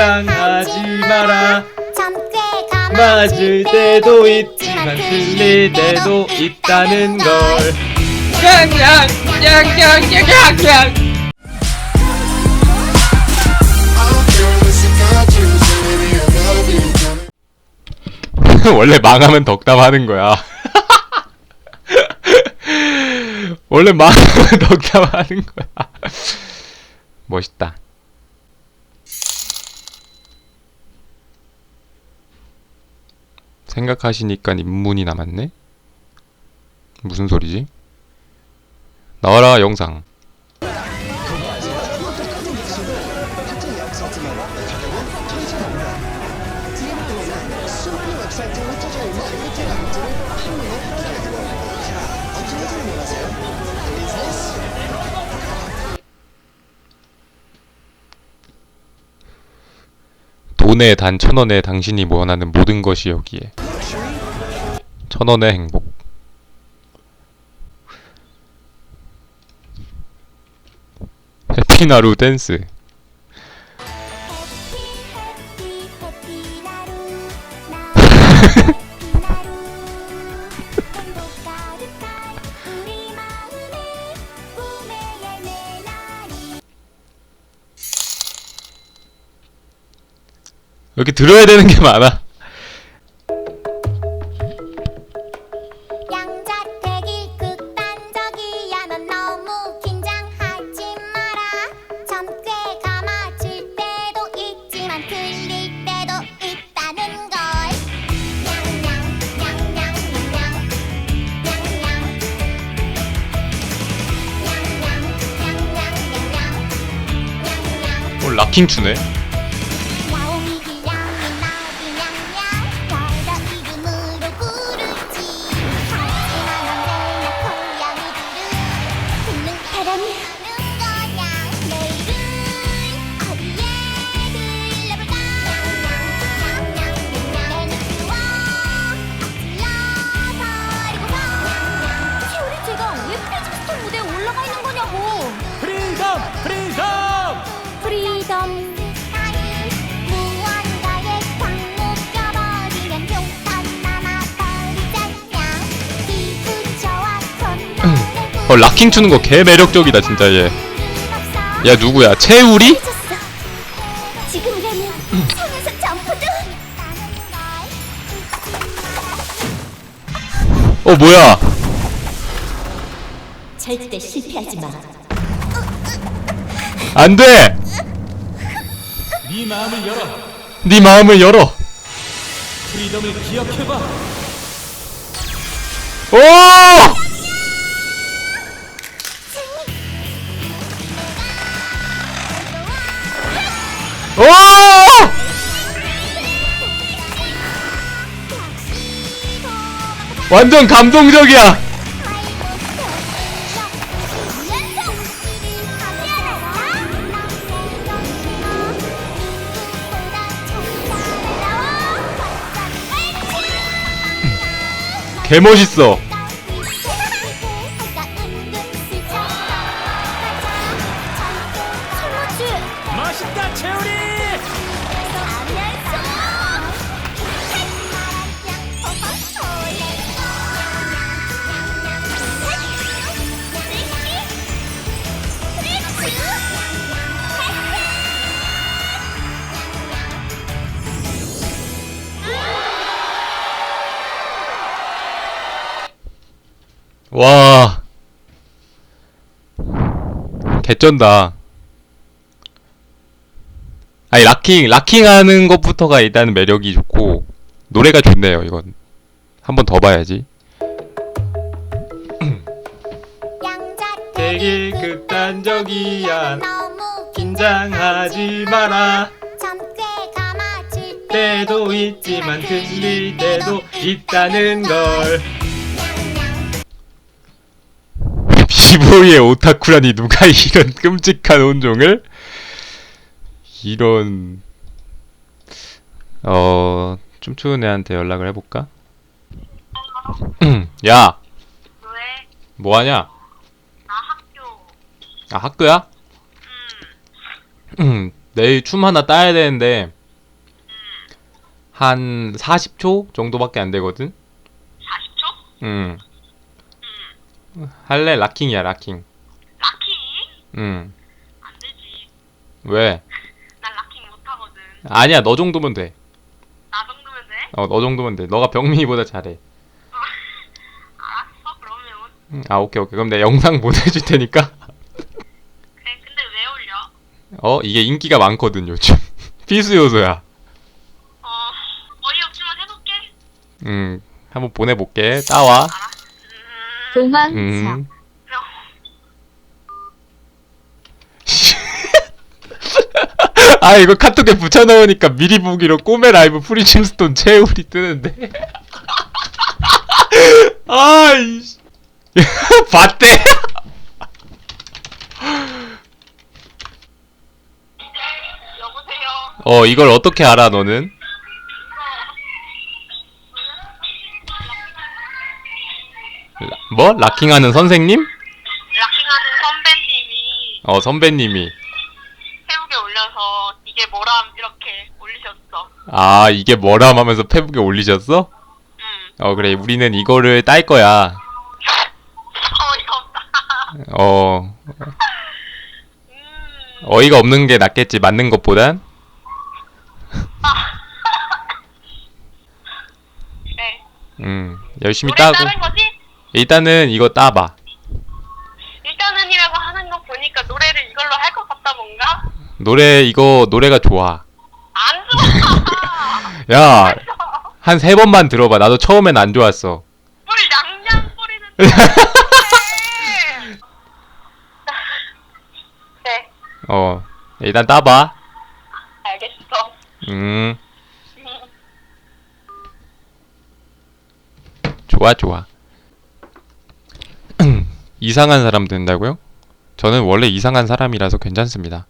긴장하지 마라. 참깨 감아 맞을 때도 있지만 틀릴 때도 있다는 걸 냥냥냥냥냥냥냥 원래 망하면 덕담하는 거야. 원래 망하면 덕담하는 거야. 멋있다 생각하시니까 입문이 남았네? 무슨 소리지? 나와라 영상 돈에 단 천원에 당신이 원하는 모든 것이 여기에. 천원의 행복. 해피나루 댄스 이렇게 들어야 되는 게 많아. 라킹 추네. 어 락킹 추는 거 개 매력적이다 진짜 얘. 야 누구야? 채우리? 점프도 어 뭐야? 절대 실패하지 마. 안 돼! 네 마음을 열어. 네 마음을 열어. 프리덤을 기억해 봐. 오! 오! 완전 감동적이야. 개 멋있어. 와. 개쩐다. 아니 락킹 락킹 하는 것부터가 일단 매력이 좋고 노래가 좋네요 이건 한 번 더 봐야지 되게 극단적이야. 너무 긴장하지 마라 때도 있지만 틀릴 때도 있다는 걸 비보이의 오타쿠라니 누가 이런 끔찍한 온종을 이런 어 춤추는 애한테 연락을 해볼까? 야 왜? 뭐하냐? 나 학교. 아 학교야? 음, 내일 춤 하나 따야 되는데 한 40초 정도밖에 안 되거든. 40초? 응. 할래? 락킹이야, 락킹. 락킹? 응. 안 되지. 왜? 난 락킹 못하거든. 아니야, 너 정도면 돼. 나 정도면 돼? 어, 너 정도면 돼. 너가 병민이보다 잘해. 알았어, 그러면. 응, 아, 오케이, 오케이. 그럼 내가 영상 보내줄 테니까. 그래, 근데 왜 올려? 어, 이게 인기가 많거든, 요즘. 필수 요소야. 어, 어이없지만 해볼게. 음, 한번 보내볼게. 따와. 알았어. 음, 도망쳐. 음. 아, 이거 카톡에 붙여넣으니까 미리 보기로 꿈의 라이브 프리즘스톤 채울이 뜨는데. 아이씨. 봤대? 여보세요? 어, 이걸 어떻게 알아, 너는? 라- 뭐? 락킹하는 선생님? 락킹하는 선배님이 어, 선배님이. 페북에 올려서 이게 뭐람 이렇게 올리셨어. 아, 이게 뭐람 하면서 페북에 올리셨어? 음, 어, 그래. 우리는 이거를 딸 거야. 어이가 없다. 어, 음, 어이가 없는 게 낫겠지, 맞는 것보단. 그래. 음, 열심히 노래 따고. 따는 거지? 일단은 이거 따봐. 일단은이라고 하는 거 보니까 노래를 이걸로 할 것 같다 뭔가? 노래, 이거, 노래가 좋아. 안 좋아. 야, 한 세 번만 들어봐. 나도 처음엔 안 좋았어. 물 양양 뿌리는. 네, 어, 일단 따봐. 알겠어. 음, 좋아, 좋아. 이상한 사람 된다고요? 저는 원래 이상한 사람이라서 괜찮습니다.